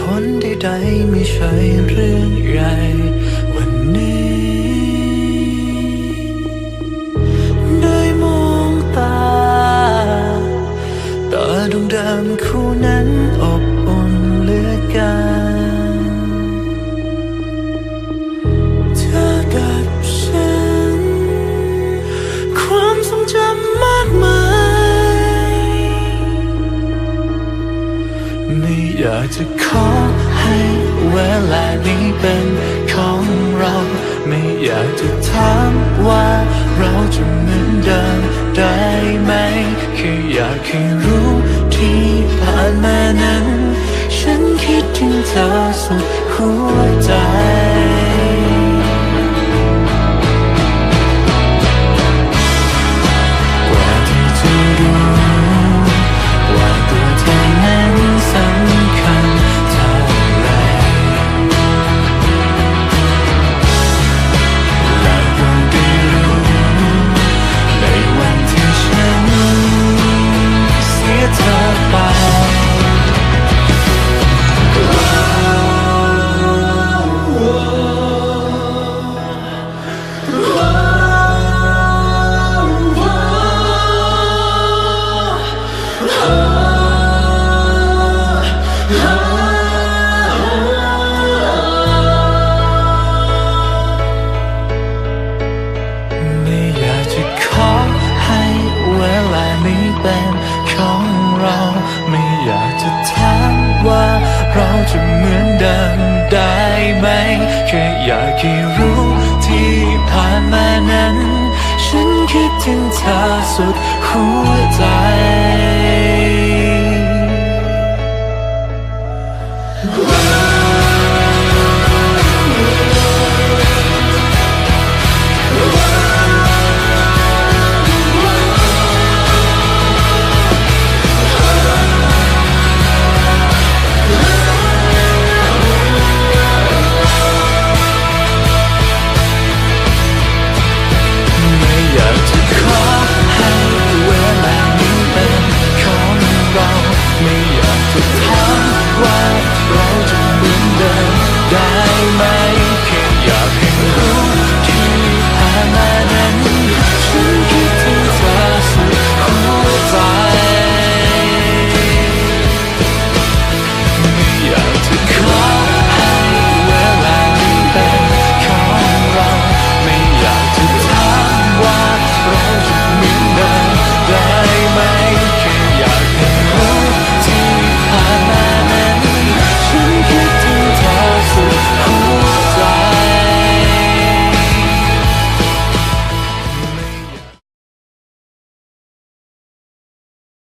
ผลใดๆไม่ใช่เรื่องใหญ่ อยากจะขอให้เวลานี้เป็นของเรา ไม่อยากจะถามว่าเราจะเหมือนเดิมได้ไหมแค่อยากให้รู้ที่ผ่านมานั้น ฉันคิดถึงเธอสุดหัวใจ ดหัวใจ ไม่อยากจะถามว่าเราจะเหมือนเดิมได้ไหม